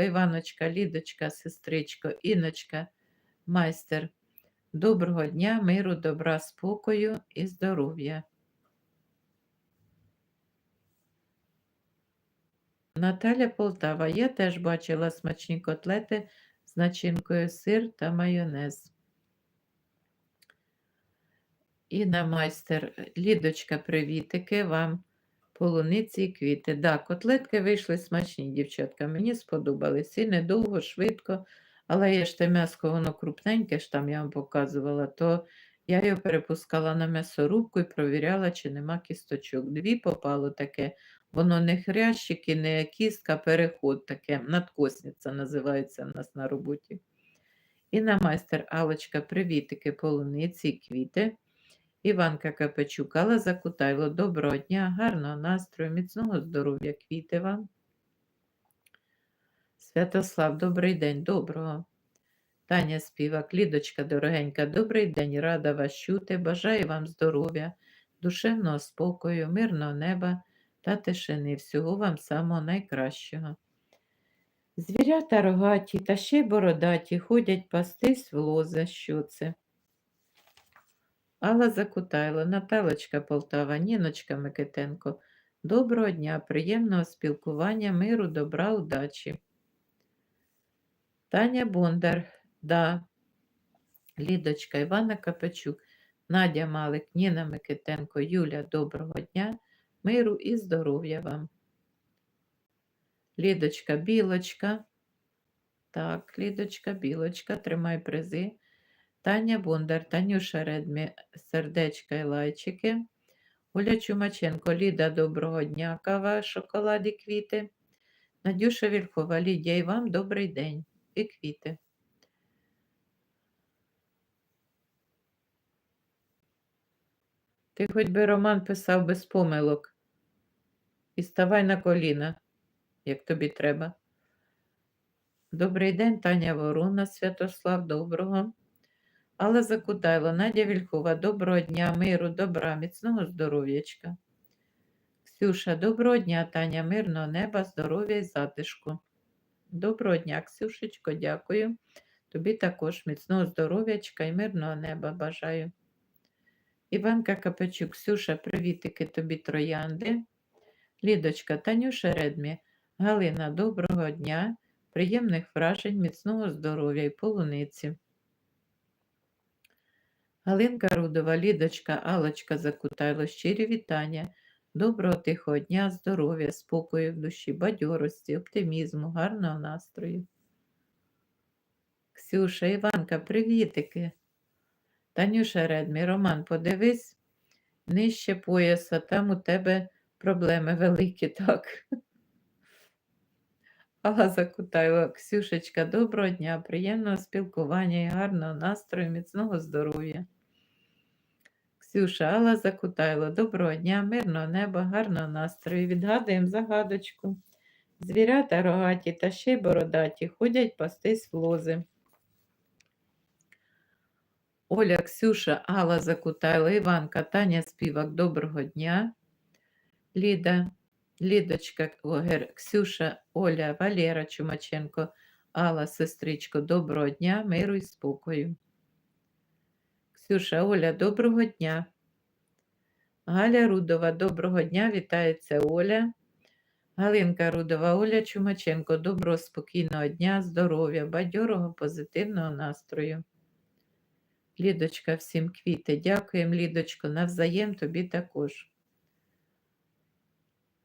Іваночка, Лідочка, сестричко, Іночка, майстер. Доброго дня, миру, добра, спокою і здоров'я. Наталя Полтава, я теж бачила смачні котлети з начинкою сир та майонез. Інна майстер, Лідочка, привітики вам, полуниці і квіти. Да, котлетки вийшли смачні, дівчатка. Мені сподобались. І недовго, швидко, але є ж те м'яско, воно крупненьке, ж там я вам показувала, то я його перепускала на м'ясорубку і провіряла, чи нема кісточок. Дві попало таке. Воно не хрящики, не кістка, переход таке. Надкосниця називається в нас на роботі. Інна майстер Алочка, привітики, полуниці і квіти. Іванка Капечук, Алла Закутайло, доброго дня, гарного настрою, міцного здоров'я, квіти вам. Святослав, добрий день, доброго. Таня Співак, Лідочка дорогенька, добрий день, рада вас чути, бажаю вам здоров'я, душевного спокою, мирного неба та тишини. Всього вам самого найкращого. Звірята рогаті та ще й бородаті ходять пастись в лозе. Що це? Алла Закутайло, Наталочка Полтава, Ніночка Микитенко. Доброго дня, приємного спілкування, миру, добра, удачі. Таня Бондар, да. Лідочка, Івана Капачук, Надя Малик, Ніна Микитенко, Юля, доброго дня, миру і здоров'я вам. Лідочка, білочка. Так, Лідочка, білочка, тримай призи. Таня Бондар, Танюша Редмі, сердечка і лайчики. Оля Чумаченко, Ліда, доброго дня, кава, шоколад і квіти. Надюша Вільхова, Лідія, і вам добрий день і квіти. Ти хоч би роман писав без помилок. І ставай на коліна, як тобі треба. Добрий день, Таня Ворона, Святослав, доброго. Алла Закутайло, Надя Вільхова, доброго дня, миру, добра, міцного здоров'ячка. Ксюша, доброго дня, Таня, мирного неба, здоров'я і затишку. Доброго дня, Ксюшечко, дякую. Тобі також міцного здоров'ячка і мирного неба бажаю. Іванка Капачук, Ксюша, привітики тобі троянди. Лідочка, Танюша Редмі, Галина, доброго дня, приємних вражень, міцного здоров'я і полуниці. Галинка Рудова, Лідочка, Алочка Закутайло, щирі вітання, доброго тихого дня, здоров'я, спокою в душі, бадьорості, оптимізму, гарного настрою. Ксюша, Іванка, привітики. Танюша Редмі, Роман, подивись нижче пояса, там у тебе проблеми великі, так. Алла Закутайло, Ксюшечка, доброго дня, приємного спілкування і гарного настрою, міцного здоров'я. Ксюша, Алла Закутайло, доброго дня, мирного неба, гарного настрою. Відгадуємо загадочку. Звірята рогаті та ще й бородаті ходять пастись в лози. Оля, Ксюша, Алла Закутайло, Іванка, Таня Співак, доброго дня. Ліда, Лідочка, Огер, Ксюша, Оля, Валера Чумаченко, Алла, сестричко, доброго дня, миру і спокою. Ксюша, Оля, доброго дня. Галя Рудова, доброго дня, вітається Оля. Галинка Рудова, Оля Чумаченко, доброго, спокійного дня, здоров'я, бадьорого, позитивного настрою. Лідочка, всім квіти. Дякуємо, Лідочко, навзаєм тобі також.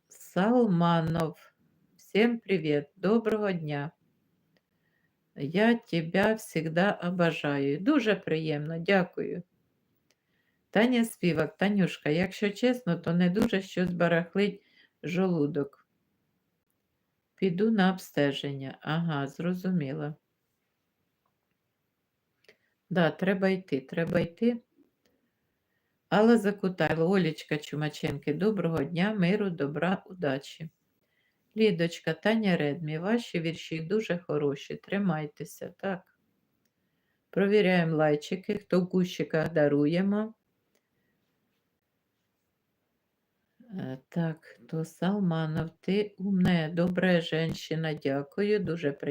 Салманов, всем привет, доброго дня. Я тебя всегда обожаю. Дуже приємно, дякую. Таня Співак, Танюшка, якщо чесно, то не дуже щось барахлить жолудок. Піду на обстеження. Ага, зрозуміла. Да, треба йти, треба йти. Алла Закутайло, Олічка Чумаченки, доброго дня, миру, добра, удачі. Лідочка, Таня Редмі, ваші вірші дуже хороші. Тримайтеся, так. Провіряємо лайчики, хто в кущиках даруємо. Е, Так, то Салманов, ти умне, добре, женщина, дякую, дуже приємно.